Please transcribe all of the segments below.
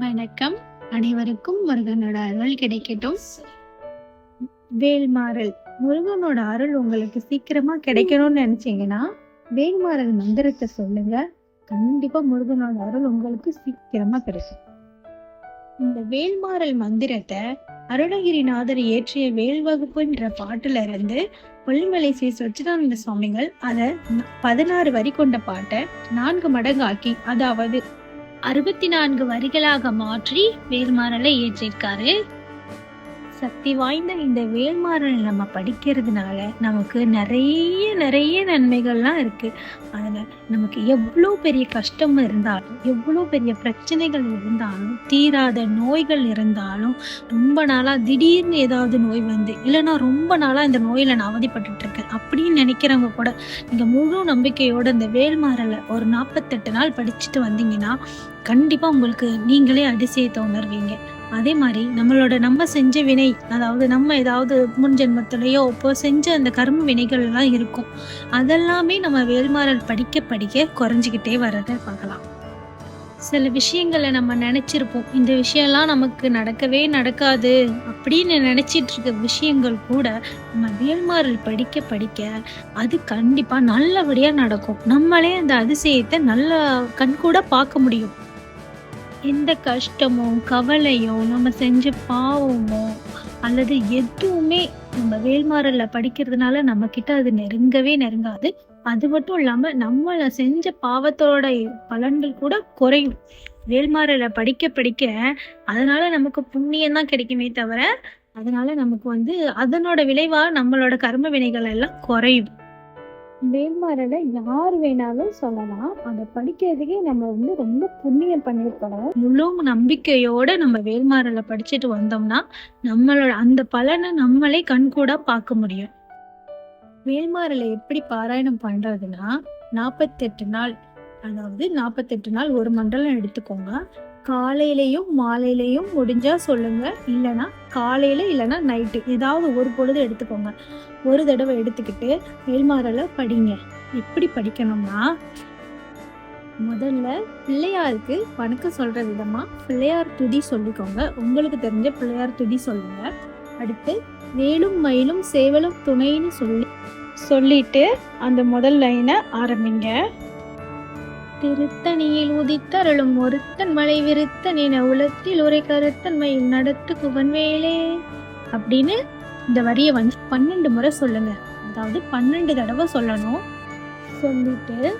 வணக்கம். அனைவருக்கும் முருகனோட அருள் கிடைக்கட்டும். வேல்மாறல். முருகனோட அருள் உங்களுக்கு சீக்கிரமா கிடைக்கணும்னு நினைச்சீங்கன்னா வேல்மாறல் மந்திரத்தை சொல்லுங்க. கண்டிப்பா முருகனோட அருள் உங்களுக்கு சீக்கிரமா கிடைக்கும். இந்த வேல்மாறல் மந்திரத்தை அருணகிரிநாதர் இயற்றிய வேல் வகுப்புன்ற பாட்டுல இருந்து கொல்லிமலை ஸ்ரீ சச்சிதானந்த சுவாமிகள் அதை பதினாறு வரி கொண்ட பாட்டை நான்கு மடங்காக்கி அதாவது அறுபத்தி நான்கு வரிகளாக மாற்றி வேல்மாறலை ஏற்றிருக்காரு. சக்தி வாய்ந்த இந்த வேல்மாறல் நம்ம படிக்கிறதுனால நமக்கு நிறைய நிறைய நன்மைகள்லாம் இருக்கு. அதில் நமக்கு எவ்வளோ பெரிய கஷ்டம் இருந்தாலும் எவ்வளோ பெரிய பிரச்சனைகள் இருந்தாலும் தீராத நோய்கள் இருந்தாலும் ரொம்ப நாளாக திடீர்னு ஏதாவது நோய் வந்து இல்லைன்னா ரொம்ப நாளாக இந்த நோயில் நான் அவதிப்பட்டுட்டு இருக்கேன் அப்படின்னு நினைக்கிறவங்க கூட நீங்கள் முழு நம்பிக்கையோடு இந்த வேல்மாறலை ஒரு நாற்பத்தெட்டு நாள் படிச்சுட்டு வந்தீங்கன்னா கண்டிப்பாக உங்களுக்கு நீங்களே அதிசயத்தை உணர்வீங்க அதே மாதிரி நம்மளோட நம்ம செஞ்ச வினை அதாவது நம்ம ஏதாவது முன்ஜென்மத்திலேயோ இப்போ செஞ்ச அந்த கர்ம வினைகள் எல்லாம் இருக்கும். அதெல்லாமே நம்ம வேல்மாறல் படிக்க படிக்க குறைஞ்சிக்கிட்டே வரதை பார்க்கலாம். சில விஷயங்களை நம்ம நினச்சிருப்போம். இந்த விஷயம்லாம் நமக்கு நடக்கவே நடக்காது அப்படின்னு நினச்சிட்டு இருக்க விஷயங்கள் கூட நம்ம வேல்மாறல் படிக்க படிக்க அது கண்டிப்பாக நல்லபடியாக நடக்கும். நம்மளே அந்த அதிசயத்தை நல்ல கண்கூட பார்க்க முடியும். எந்த கஷ்டமும் கவலையும் நம்ம செஞ்ச பாவமோ அல்லது எதுவுமே நம்ம வேல்மாறல்ல படிக்கிறதுனால நம்ம கிட்ட அது நெருங்கவே நெருங்காது. அது மட்டும் இல்லாம நம்மள செஞ்ச பாவத்தோட பலன்கள் கூட குறையும். வேல்மாறல படிக்க படிக்க அதனால நமக்கு புண்ணியம் தான் கிடைக்குமே தவிர அதனால நமக்கு வந்து அதனோட விளைவா நம்மளோட கர்ம வினைகள் எல்லாம் குறையும். வேல்மாறலை யார் வேணாலும் சொல்லலாம். அதை படிக்கிறதுக்கே நம்ம வந்து ரொம்ப புண்ணியம் பண்ணிருக்கணும் முழு நம்பிக்கையோட நம்ம வேல்மாறல படிச்சுட்டு வந்தோம்னா நம்மளோட அந்த பலனை நம்மளே கண்கூடா பார்க்க முடியும். வேல்மாறல எப்படி பாராயணம் பண்றதுன்னா நாற்பத்தெட்டு நாள் அதாவது நாற்பத்தெட்டு நாள் ஒரு மண்டலம் எடுத்துக்கோங்க. காலையிலையும் மாலையிலையும் முடிஞ்சா சொல்லுங்க. இல்லைன்னா காலையில இல்லைன்னா நைட்டு ஏதாவது ஒரு பொழுது எடுத்துக்கோங்க. ஒரு தடவை எடுத்துக்கிட்டு மேல்மாறல படிங்க. எப்படி படிக்கணும்னா முதல்ல பிள்ளையாருக்கு வணக்கம் சொல்ற விதமா பிள்ளையார் துதி சொல்லிக்கோங்க. உங்களுக்கு தெரிஞ்ச பிள்ளையார் துதி சொல்லுங்க. அடுத்து வேலும் மயிலும் சேவலும் துணைன்னு சொல்லி சொல்லிட்டு அந்த முதல் லைனை ஆரம்பிங்க. திருத்தணியில் உதித்தருளும் ஒருத்தன் மலை விருத்தன் என உலத்தில் உரை கருத்தன் மயில் நடத்து குவன் வேலே அப்படின்னு இந்த வரியை வந்து பன்னெண்டு முறை சொல்லுங்க. அதாவது பன்னெண்டு தடவை சொல்லணும். சொல்லிட்டு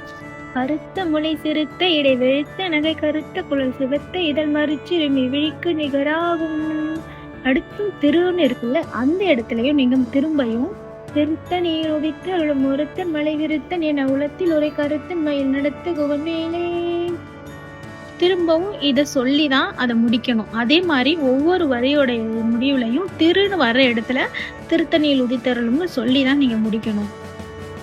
கருத்த முளை சிறுத்த இடை வெளுத்த நகை கருத்த குழல் சிவத்த இதழ் மறுச்சிறுமி விழிக்கு நிகராகும். அடுத்தும் திருன்னு இருக்குல்ல அந்த இடத்துலயும் நீங்க திரும்பையும் திருத்த நீர் உதித்து ஒருத்தன் மலை விருத்தன் என உலத்தில் உரை கருத்தன் மயில் நடத்து குவமேலே. திரும்பவும் இதை சொல்லி தான் அதை முடிக்கணும். அதே மாதிரி ஒவ்வொரு வரியோடைய முடிவுலையும் திருன்னு வர்ற இடத்துல திருத்தணியில் உதித்தருளும்னு சொல்லி தான் நீங்கள் முடிக்கணும்.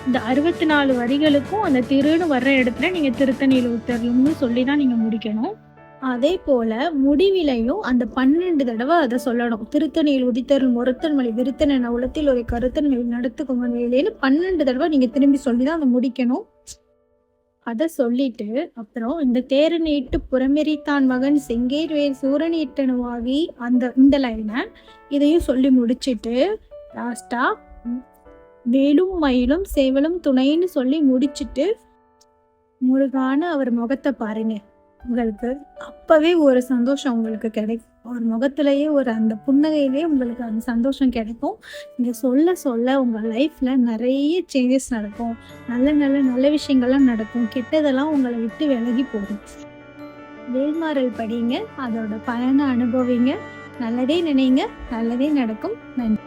இந்த அறுபத்தி நாலு வரிகளுக்கும் அந்த திருன்னு வர்ற இடத்துல நீங்கள் திருத்தணியில் உதித்தருளும்னு சொல்லி தான் நீங்கள் முடிக்கணும். அதே போல முடிவிலையும் அந்த பன்னெண்டு தடவை அதை சொல்லணும். திருத்தணியில் உதித்தருள் ஒருத்தன் மொழி விருத்தன் உலத்தில் ஒரு கருத்தன் மேல் நடத்துக்குமன் வேலையில பன்னெண்டு தடவை நீங்க திரும்பி சொல்லி தான் அதை முடிக்கணும். அதை சொல்லிட்டு அப்புறம் இந்த தேரு நீட்டு புறமெறித்தான் மகன் செங்கேர் வேர் சூரநீட்டனுவாகி அந்த இந்த லைனை இதையும் சொல்லி முடிச்சிட்டு லாஸ்டா வேலும் மயிலும் சேவலும் துணைன்னு சொல்லி முடிச்சிட்டு முருகான அவர் முகத்தை பாருங்க. உங்களுக்கு அப்பவே ஒரு சந்தோஷம் உங்களுக்கு கிடைக்கும். ஒரு முகத்திலேயே ஒரு அந்த புன்னகையிலேயே உங்களுக்கு அந்த சந்தோஷம் கிடைக்கும். நீங்கள் சொல்ல சொல்ல உங்கள் லைஃப்பில் நிறைய சேஞ்சஸ் நடக்கும். நல்ல நல்ல நல்ல விஷயங்கள்லாம் நடக்கும். கெட்டதெல்லாம் உங்களை விட்டு விலகி போகும். வேல்மாறல் படிங்க. அதோட பயனை அனுபவிங்க. நல்லதே நினைங்க. நல்லதே நடக்கும். நன்றி.